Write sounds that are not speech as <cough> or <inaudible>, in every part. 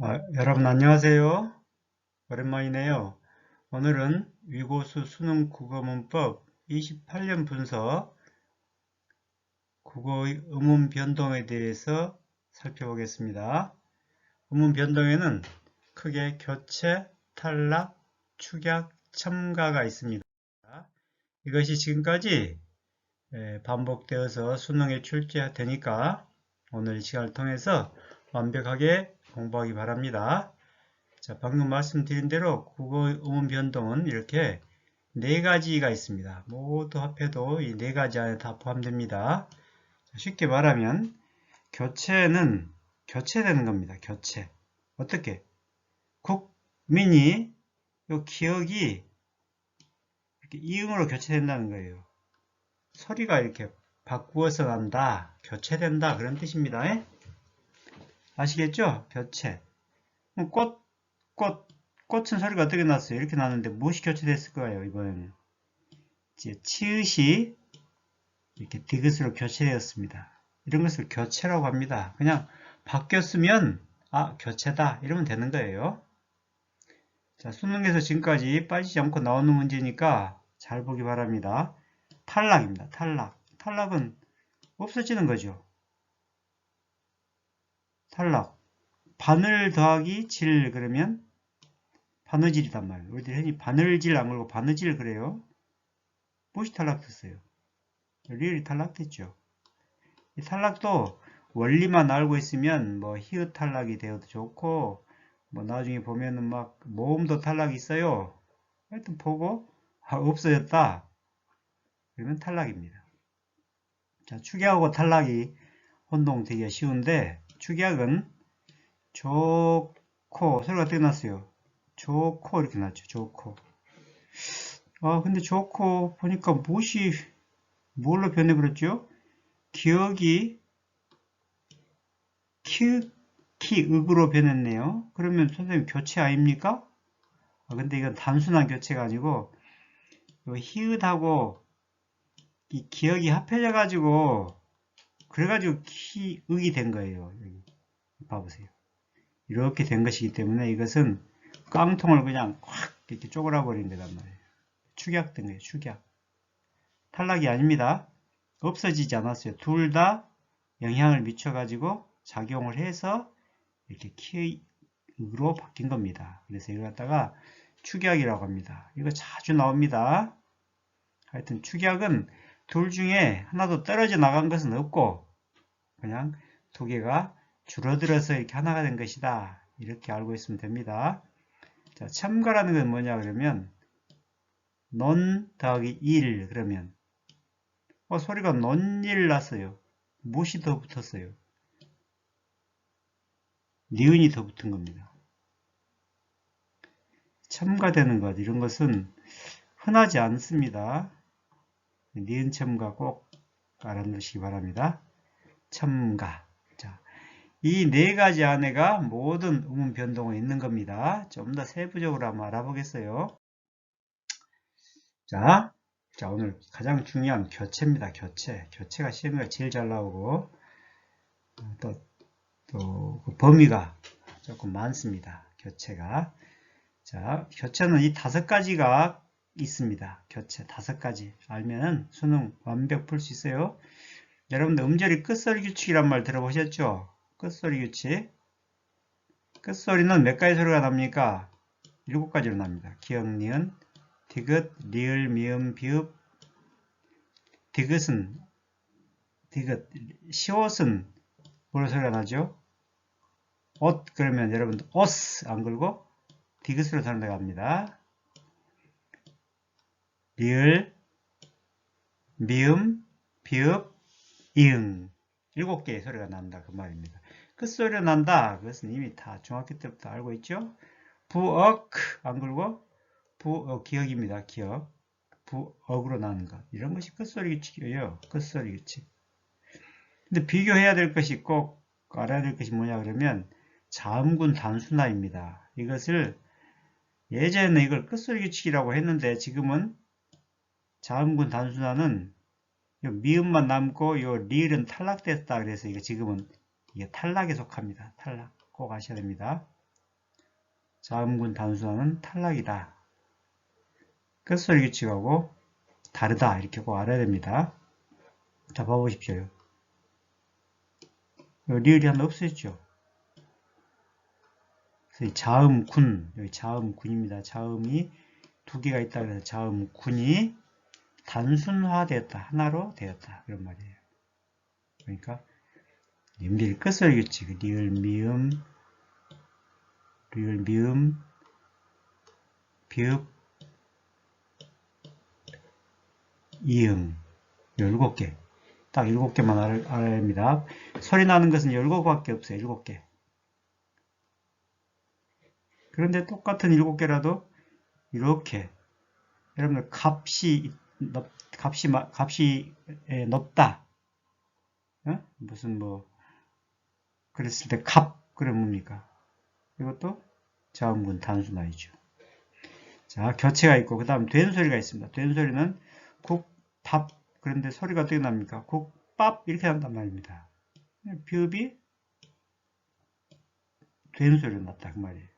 아, 여러분 안녕하세요. 오랜만이네요. 오늘은 위고수 수능 국어문법 28년 분석 국어의 음운 변동에 대해서 살펴보겠습니다. 음운 변동에는 크게 교체, 탈락, 축약, 첨가가 있습니다. 이것이 지금까지 에, 반복되어서 수능에 출제되니까 오늘 이 시간을 통해서 완벽하게 공부하기 바랍니다. 자, 방금 말씀드린 대로 국어 음운 변동은 이렇게 네 가지가 있습니다. 모두 합해도 이 네 가지 안에 다 포함됩니다. 자, 쉽게 말하면 교체는 교체되는 겁니다. 교체. 어떻게? 국민이 요 기억이 이렇게 이음으로 교체된다는 거예요. 소리가 이렇게 바꾸어서 난다, 교체된다 그런 뜻입니다. 에? 아시겠죠? 교체. 꽃, 꽃, 꽃은 소리가 어떻게 났어요? 이렇게 나는데 무엇이 교체됐을 거예요, 이번에는? 이제 치읓이 이렇게 디귿으로 교체되었습니다. 이런 것을 교체라고 합니다. 그냥 바뀌었으면, 아, 교체다. 이러면 되는 거예요. 자, 수능에서 지금까지 빠지지 않고 나오는 문제니까 잘 보기 바랍니다. 탈락입니다. 탈락. 탈락은 없어지는 거죠. 탈락. 바늘 더하기 질 그러면 바느질이단 말이에요. 우리들 흔히 바늘질 안 그러고 바느질 그래요. 무엇이 탈락됐어요? 리을이 탈락됐죠. 이 탈락도 원리만 알고 있으면 뭐 히읗 탈락이 되어도 좋고 뭐 나중에 보면은 막 모음도 탈락이 있어요. 하여튼 보고 아, 없어졌다. 그러면 탈락입니다. 자, 축약하고 탈락이 혼동되기가 쉬운데 축약은 좋고 소리가 어떻게 났어요? 좋고 이렇게 났죠. 좋고 아 근데 좋고 보니까 무엇이 뭘로 변해버렸죠? 기억이 키, 키윽으로 변했네요. 그러면 선생님 교체 아닙니까? 아, 근데 이건 단순한 교체가 아니고 히읗하고 이 기억이 합해져 가지고 그래가지고 키윽이 된 거예요. 여기 봐보세요. 이렇게 된 것이기 때문에 이것은 깡통을 그냥 확 이렇게 쪼그라 버린 거단 말이에요. 축약된 거예요. 축약. 탈락이 아닙니다. 없어지지 않았어요. 둘 다 영향을 미쳐가지고 작용을 해서 이렇게 키의으로 바뀐 겁니다. 그래서 이걸 갖다가 축약이라고 합니다. 이거 자주 나옵니다. 하여튼 축약은 둘 중에 하나도 떨어져 나간 것은 없고 그냥 두 개가 줄어들어서 이렇게 하나가 된 것이다. 이렇게 알고 있으면 됩니다. 자, 첨가라는 건 뭐냐 그러면 논 더하기 1 그러면 어, 소리가 논일 났어요. 무엇이 더 붙었어요? 니은이 더 붙은 겁니다. 첨가되는 것 이런 것은 흔하지 않습니다. 니은 첨가 꼭 알아두시기 바랍니다. 첨가. 자, 이 네 가지 안에가 모든 음운 변동이 있는 겁니다. 좀 더 세부적으로 한번 알아보겠어요. 자, 자 오늘 가장 중요한 교체입니다. 교체. 교체가 시험에 제일 잘 나오고 또, 또 그 범위가 조금 많습니다. 교체가. 자, 교체는 이 다섯 가지가 있습니다. 교체 다섯 가지 알면 수능 완벽 풀 수 있어요. 여러분들 음절이 끝소리 규칙이란 말 들어보셨죠? 끝소리 규칙. 끝소리는 몇 가지 소리가 납니까? 일곱 가지로 납니다. 기역, 니은, 디귿, 리을, 미음, 비읍. 디귿은 디귿, 시옷은 뭐로 소리가 나죠? 옷 그러면 여러분들 옷안 걸고 디귿으로 선택합니다. 리을, 미음, 비읍, 이응 일곱 개의 소리가 난다 그 말입니다. 끝소리가 난다 그것은 이미 다 중학교 때부터 알고 있죠. 부억 안 굴고 부억 기억입니다. 기억 부억으로 나는 것 이런 것이 끝소리 규칙이에요. 끝소리 규칙. 근데 비교해야 될 것이 꼭 알아야 될 것이 뭐냐 그러면 자음군 단순화입니다. 이것을 예전에는 이걸 끝소리 규칙이라고 했는데 지금은 자음군 단순화는 미음만 남고 요 리을은 탈락됐다 그래서 이거 지금은 이게 탈락에 속합니다. 탈락 꼭 아셔야 됩니다. 자음군 단순화는 탈락이다. 끝소리 규칙하고 다르다 이렇게 꼭 알아야 됩니다. 자 봐보십시오. 리을이 하나 없어졌죠. 그래서 이 자음군 여기 자음군입니다. 자음이 두 개가 있다 그래서 자음군이 단순화되었다. 하나로 되었다. 그런 말이에요. 그러니까 님들이 끝소리 규칙 리을 미음 리을 미음 비읍 이응 17개 딱 7개만 알, 알아야 합니다. 소리 나는 것은 17개밖에 없어요. 7개 그런데 똑같은 7개라도 이렇게 여러분들 값이 높, 값이 값이 에, 높다. 어? 무슨 뭐 그랬을 때 값 그러면 뭡니까? 이것도 자음군 단순화이죠. 자 교체가 있고 그 다음 된 소리가 있습니다. 된 소리는 국, 밥 그런데 소리가 어떻게 납니까? 국밥 이렇게 한단 말입니다. 비읍이 된 소리가 났다 그 말이에요.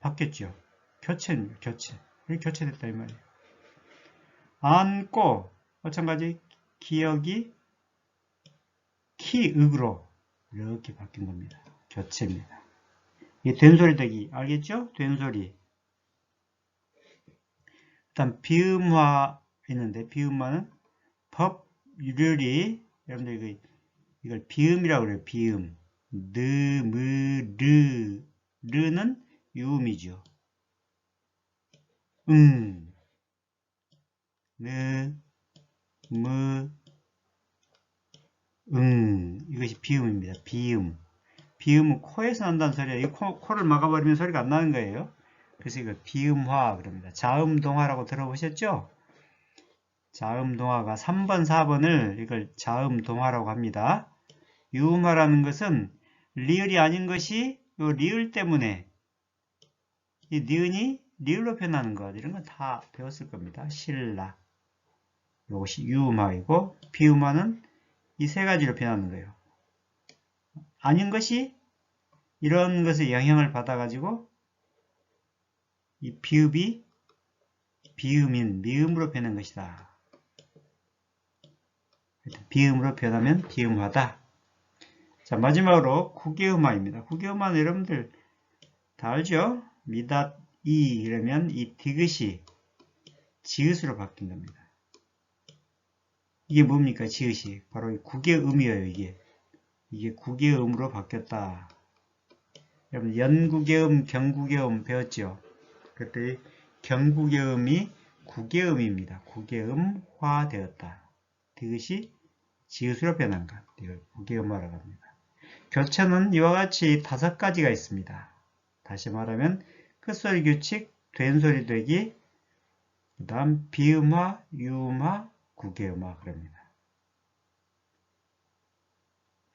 바뀌었죠. 교체입니다 교체. 이렇게 교체됐다 이 말이에요 안고 마찬가지 기억이 키윽으로 이렇게 바뀐 겁니다. 교체입니다. 이 된소리 되기 알겠죠? 된소리 일단 비음화 있는데 비음화는 법, 유렬이 여러분들 이거, 이걸 비음이라고 그래요. 비음 느, 무, 르 르는 유음이죠. 응, 느, 무, 응 이것이 비음입니다. 비음 비음은 코에서 난다는 소리예요. 이 코, 코를 막아버리면 소리가 안 나는 거예요. 그래서 이거 비음화 그럽니다. 자음동화라고 들어보셨죠? 자음동화가 3번, 4번을 이걸 자음동화라고 합니다. 유음화라는 것은 리을이 아닌 것이 요 리을 때문에 이 니은이 리을로 표현하는 것 이런 건 다 배웠을 겁니다. 신라 이것이 유음화이고 비음화는 이 세 가지로 표현하는 거예요. 아닌 것이 이런 것에 영향을 받아가지고 이 비읍이 비음인 미음으로 변한 것이다. 비음으로 변하면 비음화다. 자 마지막으로 구개음화입니다. 구개음화는 여러분들 다 알죠? 미닷 이 이러면 이 디귿이 지읒으로 바뀐 겁니다. 이게 뭡니까 지읒이 바로 구개음이에요 이게 이게 구개음으로 바뀌었다. 여러분 연구개음, 경구개음 배웠죠? 그때 경구개음이 구개음입니다. 구개음화 되었다. 이것이 지읒으로 변한 것. 이걸 구개음화라고 합니다. 교체는 이와 같이 다섯 가지가 있습니다. 다시 말하면 끝소리 규칙, 된소리 되기, 그 다음 비음화, 유음화, 구개음화 그럽니다.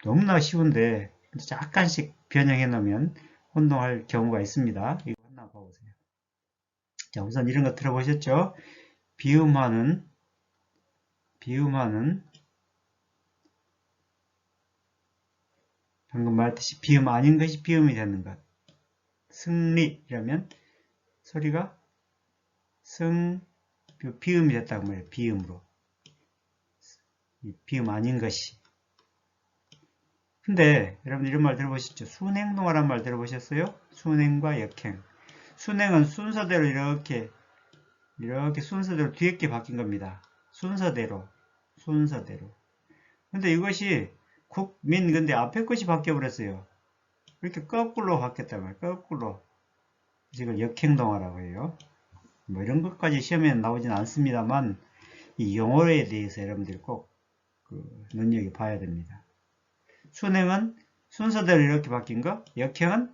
너무나 쉬운데 약간씩 변형해 놓으면 혼동할 경우가 있습니다. 이거 하나 봐보세요. 자, 우선 이런 거 들어보셨죠? 비음화는 비음화는 방금 말했듯이 비음 아닌 것이 비음이 되는 것. 승리라면 소리가 승 비음이 됐다고 말해요. 비음으로. 비음 아닌 것이. 근데 여러분 이런 말 들어보셨죠? 순행동화란 말 들어보셨어요? 순행과 역행. 순행은 순서대로 이렇게 이렇게 순서대로 뒤에 게 바뀐 겁니다. 순서대로 순서대로. 근데 이것이 국민 근데 앞에 것이 바뀌어 버렸어요. 이렇게 거꾸로 바뀌었단 말이에요. 거꾸로. 지금 역행동화라고 해요. 뭐 이런 것까지 시험에 나오진 않습니다만 이 용어에 대해서 여러분들이 꼭 그 눈여겨 봐야 됩니다. 순행은 순서대로 이렇게 바뀐 거, 역행은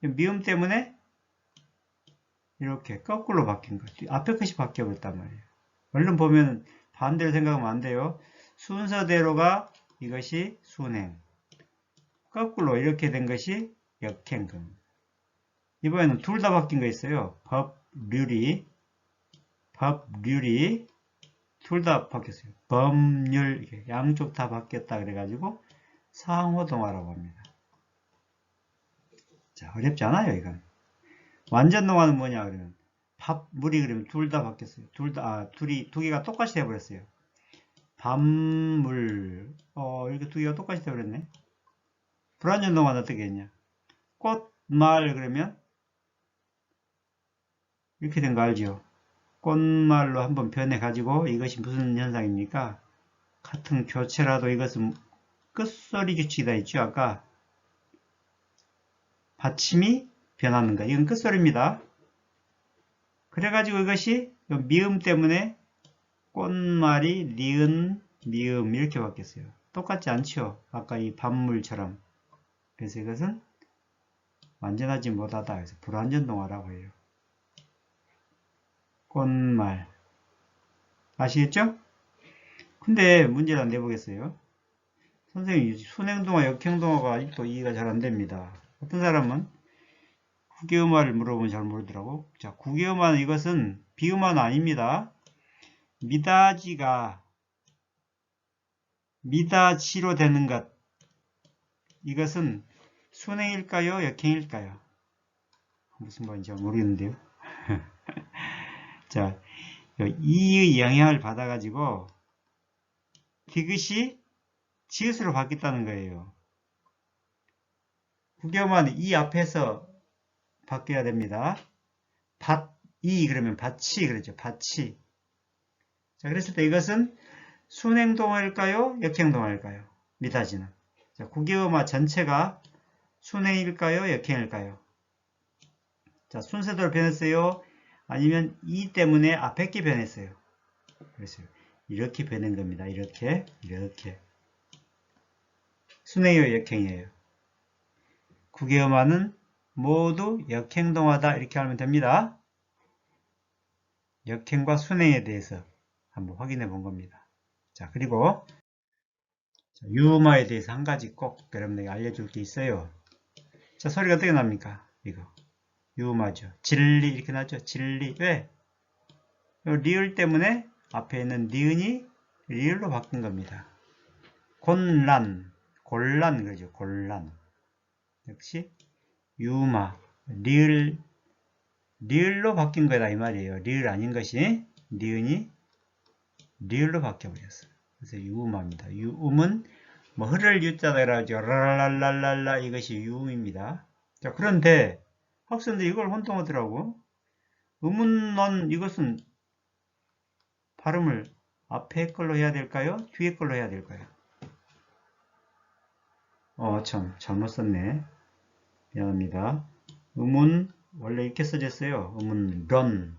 미음 때문에 이렇게 거꾸로 바뀐 거. 앞에 것이 바뀌어 버렸단 말이에요. 얼른 보면 반대로 생각하면 안 돼요. 순서대로가 이것이 순행. 거꾸로 이렇게 된 것이 역행. 이번에는 둘 다 바뀐 거 있어요. 법률이, 법률이 둘 다 바뀌었어요. 법률, 양쪽 다 바뀌었다 그래가지고 상호동화라고 합니다. 자, 어렵지 않아요, 이건. 완전 동화는 뭐냐 그러면 밥 물이 그러면 둘 다 바뀌었어요. 둘 다 아, 둘이 두 개가 똑같이 돼 버렸어요. 밤물 어 이렇게 두 개가 똑같이 돼 버렸네. 불완전 동화는 어떻게 했냐? 꽃말 그러면 이렇게 된 거 알죠? 꽃말로 한번 변해 가지고 이것이 무슨 현상입니까? 같은 교체라도 이것은 끝소리 규칙이다 있죠. 아까 받침이 변하는 거 이건 끝소리입니다. 그래가지고 이것이 미음 때문에 꽃말이 니은 미음 이렇게 바뀌었어요. 똑같지 않죠? 아까 이 반물처럼. 그래서 이것은 완전하지 못하다. 그래서 불완전 동화라고 해요 꽃말 아시겠죠? 근데 문제를 안 내보겠어요. 선생님, 순행동화, 역행동화가 아직도 이해가 잘 안 됩니다. 어떤 사람은 국외음화를 물어보면 잘 모르더라고. 자, 국외음화는 이것은 비음화는 아닙니다. 미다지가 미다지로 되는 것. 이것은 순행일까요? 역행일까요? 무슨 말인지 모르겠는데요. <laughs> 자, 이의 영향을 받아가지고 디귿이 지읒으로 바뀌었다는 거예요. 국경만 이 앞에서 바뀌어야 됩니다. 밭, 이 그러면 밭이 그러죠. 밭이. 자, 그랬을 때 이것은 순행동화일까요? 역행동화일까요? 미다지는. 자, 국외음화 전체가 순행일까요? 역행일까요? 자, 순서대로 변했어요. 아니면 이 때문에 앞에 게 변했어요. 그랬어요. 이렇게 변한 겁니다. 이렇게, 이렇게. 순행이요, 역행이에요. 국외음화는 모두 역행동화다. 이렇게 하면 됩니다. 역행과 순행에 대해서 한번 확인해 본 겁니다. 자, 그리고 유음화에 대해서 한 가지 꼭 여러분에게 알려줄 게 있어요. 자, 소리가 어떻게 납니까? 이거. 유음화죠. 진리 이렇게 나죠. 진리. 왜? 리을 때문에 앞에 있는 니은이 리을로 바뀐 겁니다. 곤란, 곤란 그죠. 곤란. 역시 유마, 리을, 리을로 바뀐 거다 이 말이에요. 리을 아닌 것이 니은이 리을로 바뀌어버렸어요. 그래서 유음합니다. 유음은 뭐 흐를 유자다 그러죠. 랄랄랄랄라 이것이 유음입니다. 자 그런데 학생들이 이걸 혼동하더라고. 음운넌 이것은 발음을 앞에 걸로 해야 될까요? 뒤에 걸로 해야 될까요? 어, 참, 잘못 썼네. 미안합니다. 음운, 원래 이렇게 써졌어요. 음운, 런.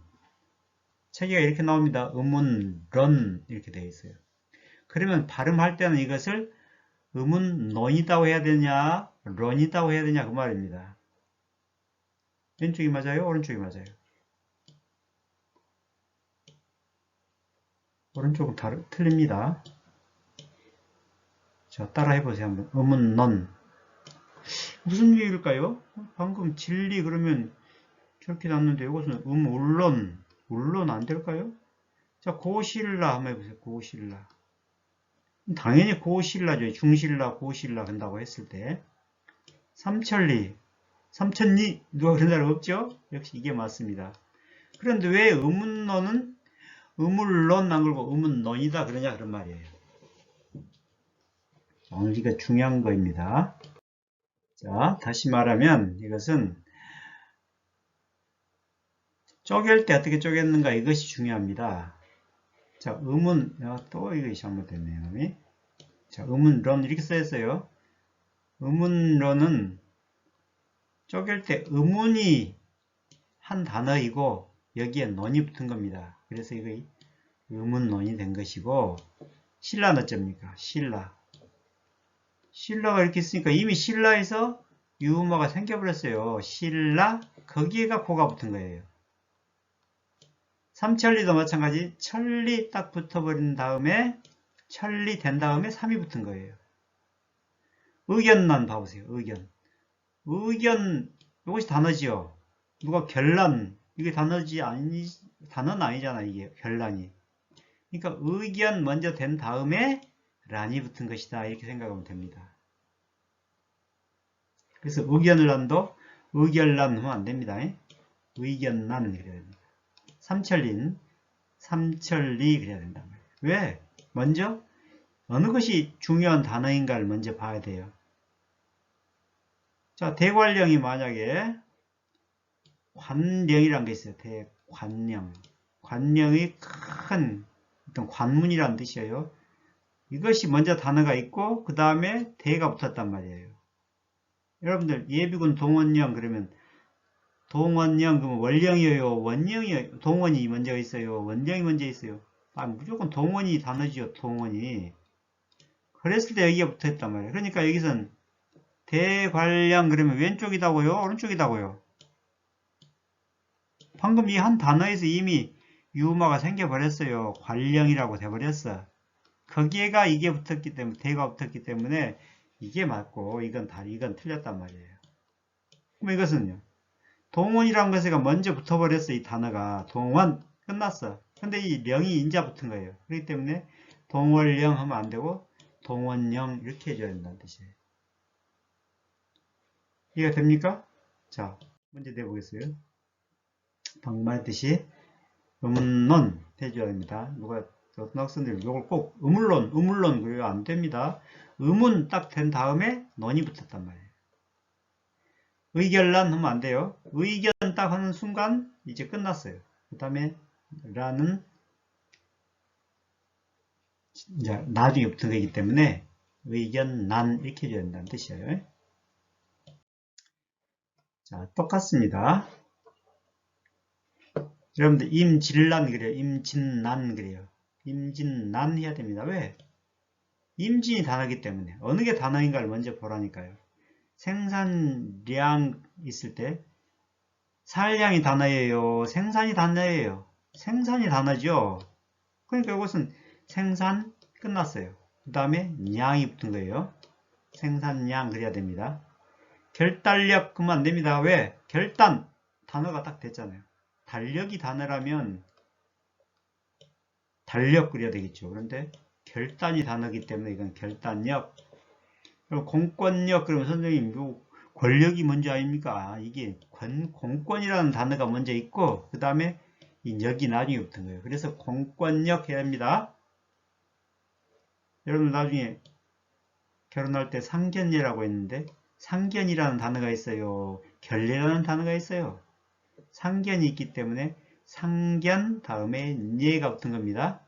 책에 이렇게 나옵니다. 음운, 런. 이렇게 되어 있어요. 그러면 발음할 때는 이것을 음운, 런이다고 해야 되냐, 런이다고 해야 되냐, 그 말입니다. 왼쪽이 맞아요? 오른쪽이 맞아요? 오른쪽은 다르, 틀립니다. 자, 따라 해보세요. 한번. 음은 넌. 무슨 얘기일까요? 방금 진리 그러면 저렇게 났는데 이것은 음, 울론. 울론 안 될까요? 자, 고실라 한번 해보세요. 고실라. 당연히 고실라죠. 중실라, 고실라 한다고 했을 때. 삼천리. 삼천리. 누가 그런 사람 없죠? 역시 이게 맞습니다. 그런데 왜 음운론은 의물론 안 걸고 의문론이다 그러냐 그런 말이에요. 오늘 이거 중요한 거입니다. 자, 다시 말하면 이것은 쪼갤 때 어떻게 쪼갰는가 이것이 중요합니다. 자, 의문, 아, 또 이거 잘못됐네요. 자, 의문론 이렇게 써있어요. 의문론은 쪼갤 때 의문이 한 단어이고 여기에 논이 붙은 겁니다. 그래서 이거 의문론이 된 것이고 신라는 어쩝니까? 신라. 신라가 이렇게 있으니까 이미 신라에서 유음어가 생겨버렸어요. 신라 거기에가 고가 붙은 거예요. 삼천리도 마찬가지 천리 딱 붙어버린 다음에 천리 된 다음에 삼이 붙은 거예요. 의견난 봐보세요. 의견. 의견 이것이 단어지요. 누가 결란 이게 단어지 아니 단어는 아니잖아 이게 결란이. 그러니까 의견 먼저 된 다음에 란이 붙은 것이다 이렇게 생각하면 됩니다. 그래서 의견을 난도 의결란 하면 안 됩니다. 의견난 그래야 됩니다. 삼천린, 삼천리 그래야 된다. 왜? 먼저 어느 것이 중요한 단어인가를 먼저 봐야 돼요. 자, 대관령이 만약에 관령이라는 게 있어요. 대관령. 관령의 큰 어떤 관문이라는 뜻이에요. 이것이 먼저 단어가 있고 그 다음에 대가 붙었단 말이에요. 여러분들 예비군 동원령 그러면 동원령 그러면 원령이에요. 원령이에요. 동원이 먼저 있어요. 원령이 먼저 있어요. 아 무조건 동원이 단어지요. 동원이. 그랬을 때 여기가 붙어있단 말이에요. 그러니까 여기선 대관령 그러면 왼쪽이다고요? 오른쪽이다고요? 방금 이 한 단어에서 이미 유마가 생겨버렸어요. 관령이라고 돼버렸어. 거기에가 이게 붙었기 때문에 대가 붙었기 때문에 이게 맞고 이건 다 이건 틀렸단 말이에요. 그럼 이것은요. 동원이라는 것에가 먼저 붙어버렸어 이 단어가 동원 끝났어. 근데 이 령이 인자 붙은 거예요. 그렇기 때문에 동월령 하면 안 되고 동원령 이렇게 해줘야 된다는 뜻이에요. 이해가 됩니까? 자 문제 내보겠어요. 방금 말 했듯이 음론 해줘야 됩니다. 누가 어떤 학생들 이걸 꼭 음물론, 음물론 그래요 안 됩니다. 음은 딱 된 다음에 논이 붙었단 말이에요. 의결란 하면 안 돼요. 의견 딱 하는 순간 이제 끝났어요. 그 다음에 라는 이제 나중에 붙은 거기 때문에 의견 난 이렇게 해줘야 된다는 뜻이에요. 자 똑같습니다. 여러분들 임진란 그래요. 임진난 그래요. 임진난 해야 됩니다. 왜? 임진이 단어기 때문에 어느 게 단어인가를 먼저 보라니까요. 생산량 있을 때 살량이 단어예요. 생산이 단어예요. 생산이 단어죠. 그러니까 이것은 생산 끝났어요. 그 다음에 량이 붙은 거예요. 생산량 그래야 됩니다. 결단력 그만 안 됩니다. 왜? 결단 단어가 딱 됐잖아요. 달력이 단어라면 달력 그려야 되겠죠. 그런데 결단이 단어기 때문에 이건 결단력. 그리고 공권력 그러면 선생님 요 권력이 먼저 아닙니까? 이게 권, 공권이라는 단어가 먼저 있고 그 다음에 이 역이 나중에 붙은 거예요. 그래서 공권력 해야 합니다. 여러분 나중에 결혼할 때 상견례라고 했는데 상견이라는 단어가 있어요. 결례라는 단어가 있어요. 상견이 있기 때문에 상견 다음에 예가 붙은 겁니다.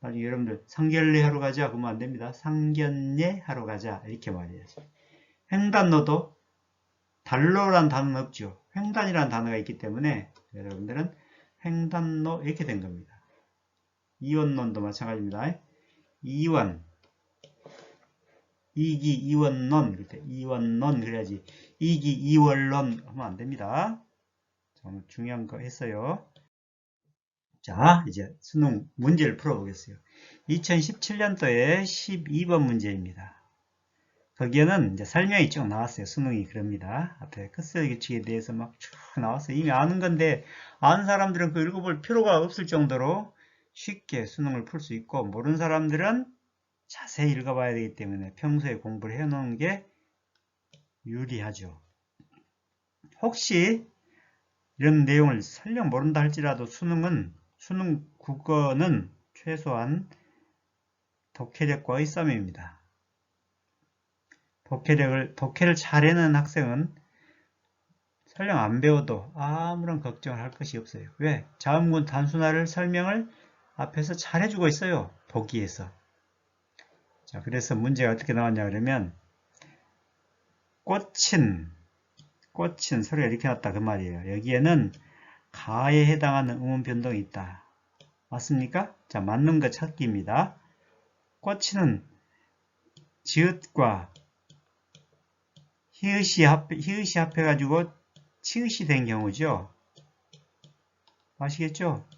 나중에 여러분들 상견례 하러 가자 그러면 안 됩니다. 상견례 하러 가자 이렇게 말해야죠. 횡단로도 달로란 단어는 없죠. 횡단이라는 단어가 있기 때문에 여러분들은 횡단로 이렇게 된 겁니다. 이원론도 마찬가지입니다. 이원 이기 이원론 그때 이원론 그래야지 이기 이원론 하면 안 됩니다. 정말 중요한 거 했어요. 자, 이제 수능 문제를 풀어보겠어요. 2017년도에 12번 문제입니다. 거기에는 이제 설명이 쭉 나왔어요. 수능이 그럽니다. 앞에 끝설 규칙에 대해서 막 쭉 나왔어요. 이미 아는 건데 아는 사람들은 그 읽어볼 필요가 없을 정도로 쉽게 수능을 풀 수 있고 모르는 사람들은 자세히 읽어봐야 되기 때문에 평소에 공부를 해놓은 게 유리하죠. 혹시 이런 내용을 설령 모른다 할지라도 수능은 수능 국어는 최소한 독해력과 의 싸움입니다. 독해력을 독해를 잘 해내는 학생은 설령 안 배워도 아무런 걱정을 할 것이 없어요. 왜? 자음군 단순화를 설명을 앞에서 잘 해주고 있어요. 보기에서. 자, 그래서 문제가 어떻게 나왔냐 그러면 꽃은 꽃은 소리가 이렇게 났다 그 말이에요. 여기에는 가에 해당하는 음운 변동이 있다. 맞습니까? 자, 맞는 거 찾기입니다. 꽃은 지읒과 히읗이 합, 히읗이 합해가지고 치읒이 된 경우죠. 아시겠죠?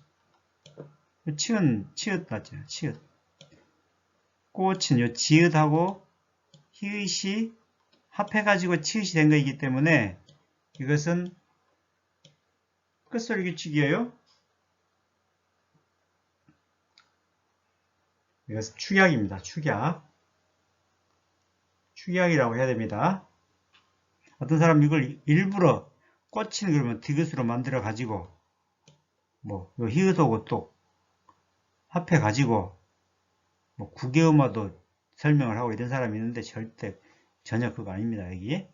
치읒, 치읒 맞죠? 치읒. 꽃은 요 지읒하고 히읗이 합해가지고 치읒이 된 거이기 때문에 이것은 끝소리 규칙이에요. 이것은 축약입니다. 축약. 축약이라고 해야 됩니다. 어떤 사람 이걸 일부러 꽃을 그러면 디귿으로 만들어 가지고 뭐 히읗하고 또 합해 가지고 뭐 국외음화도 설명을 하고 이런 사람이 있는데 절대 전혀 그거 아닙니다. 여기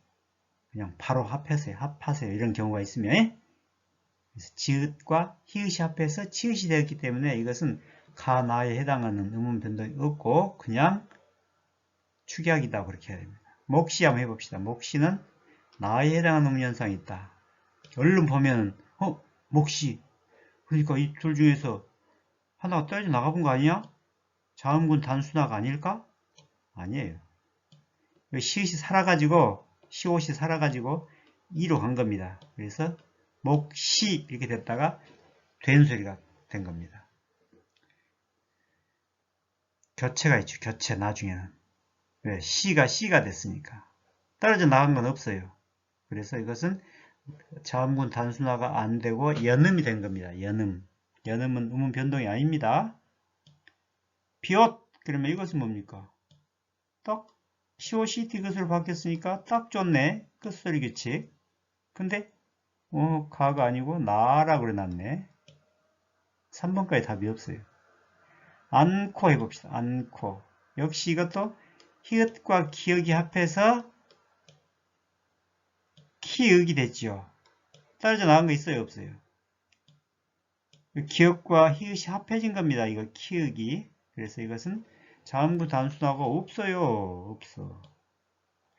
그냥 바로 합하세요. 합하세요. 이런 경우가 있으면 예? 그래서 지읒과 히읗이 합해서 치읒이 되었기 때문에 이것은 가나에 해당하는 음운 변동이 없고 그냥 축약이다 그렇게 해야 됩니다. 목시 한번 해봅시다. 목시는 나에 해당하는 음운 현상이 있다. 얼른 보면 어 목시 그러니까 이 둘 중에서 하나가 떨어져 나가본 거 아니야? 자음군 단순화가 아닐까? 아니에요. 시옷이 살아가지고 시옷이 살아가지고 2로 간 겁니다. 그래서 목시 이렇게 됐다가 된 소리가 된 겁니다. 교체가 있죠. 교체 나중에는. 왜? 시가 시가 됐으니까. 떨어져 나간 건 없어요. 그래서 이것은 자음군 단순화가 안 되고 연음이 된 겁니다. 연음. 연음은 음운 변동이 아닙니다. 비옷 그러면 이것은 뭡니까? 딱 COC 디귿으로 바뀌었으니까 딱 좋네. 끝소리 규칙. 근데 어 가가 아니고 나라 그래놨네. 3번까지 답이 없어요. 안코 해봅시다. 안코. 역시 이것도 히읗과 기억이 합해서 키읔이 됐죠. 떨어져 나간 거 있어요? 없어요? 기억과 히읗이 합해진 겁니다. 이거 키읔이. 그래서 이것은 자음구 단순화가 없어요. 없어.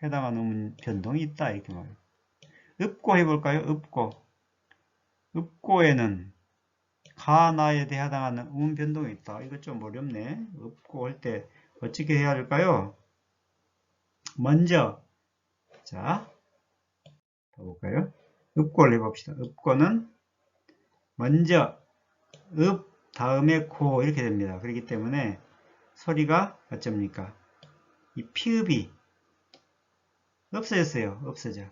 해당하는 음 변동이 있다. 이렇게 말해요. 읍고 해볼까요? 읍고. 읍고에는 가나에 대해 해당하는 음 변동이 있다. 이거 좀 어렵네. 읍고 할 때 어떻게 해야 할까요? 먼저 자 봐볼까요? 읍고를 해봅시다. 읍고는 먼저 읍 다음에 고 이렇게 됩니다. 그렇기 때문에 소리가 어쩝니까? 이 피읍이 없어졌어요. 없어져.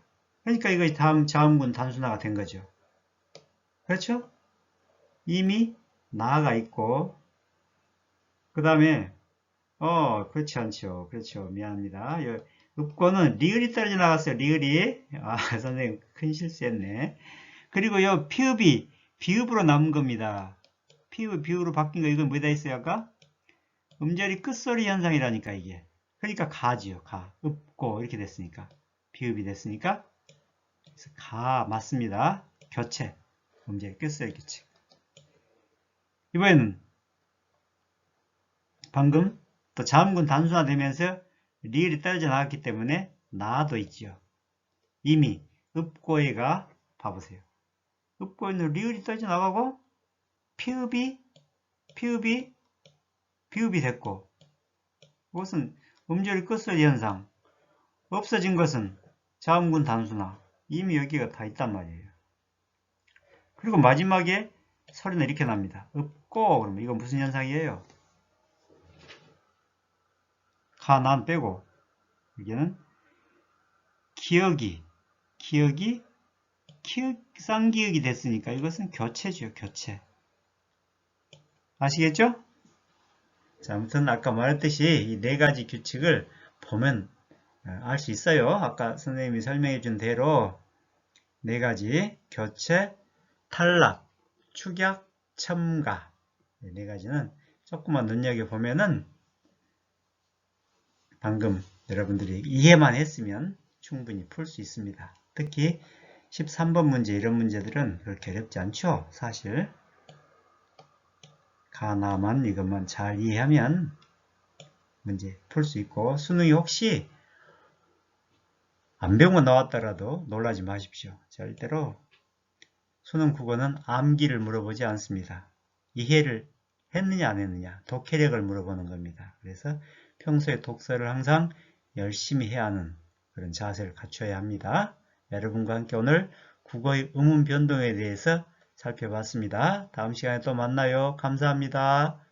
그러니까 이거 다음 자음군 단순화가 된 거죠. 그렇죠? 이미 나가 있고 그 다음에 어 그렇지 않죠. 그렇죠. 미안합니다. 읍고는 리을이 떨어져 나갔어요. 리을이 아 <laughs> 선생님 큰 실수했네. 그리고 요 피읍이 비읍으로 남은 겁니다. 피읍 비읍으로 바뀐 거 이건 뭐다 있어요 아까? 음절이 끝소리 현상이라니까 이게. 그러니까 가지요. 가. 읍고 이렇게 됐으니까. 비읍이 됐으니까. 그래서 가 맞습니다. 교체. 음절이 끝소리 교체. 이번에는 방금 또 자음군 단순화되면서 리을이 떨어져 나왔기 때문에 나도 있죠. 이미 읍고에가 봐보세요. 읍고에는 리을이 떨어져 나가고 피읍이 피읍이 비읍이 됐고 그것은 음절 끝소리 현상 없어진 것은 자음군 단순화 이미 여기가 다 있단 말이에요. 그리고 마지막에 소리는 이렇게 납니다. 없고 그러면 이건 무슨 현상이에요? 가난 빼고 여기는 기억이 기억이 기억, 쌍기억이 됐으니까 이것은 교체죠. 교체. 아시겠죠? 자, 아무튼 아까 말했듯이 이 네 가지 규칙을 보면 어, 알수 있어요. 아까 선생님이 설명해 준 대로 네 가지 교체, 탈락, 축약, 첨가 네 가지는 조금만 눈여겨보면은 방금 여러분들이 이해만 했으면 충분히 풀 수 있습니다. 특히 13번 문제 이런 문제들은 그렇게 어렵지 않죠. 사실 가나만 이것만 잘 이해하면 문제 풀 수 있고 수능이 혹시 안 배우고 나왔더라도 놀라지 마십시오. 절대로 수능 국어는 암기를 물어보지 않습니다. 이해를 했느냐 안 했느냐 독해력을 물어보는 겁니다. 그래서 평소에 독서를 항상 열심히 해야 하는 그런 자세를 갖춰야 합니다. 여러분과 함께 오늘 국어의 음운 변동에 대해서 살펴봤습니다. 다음 시간에 또 만나요. 감사합니다.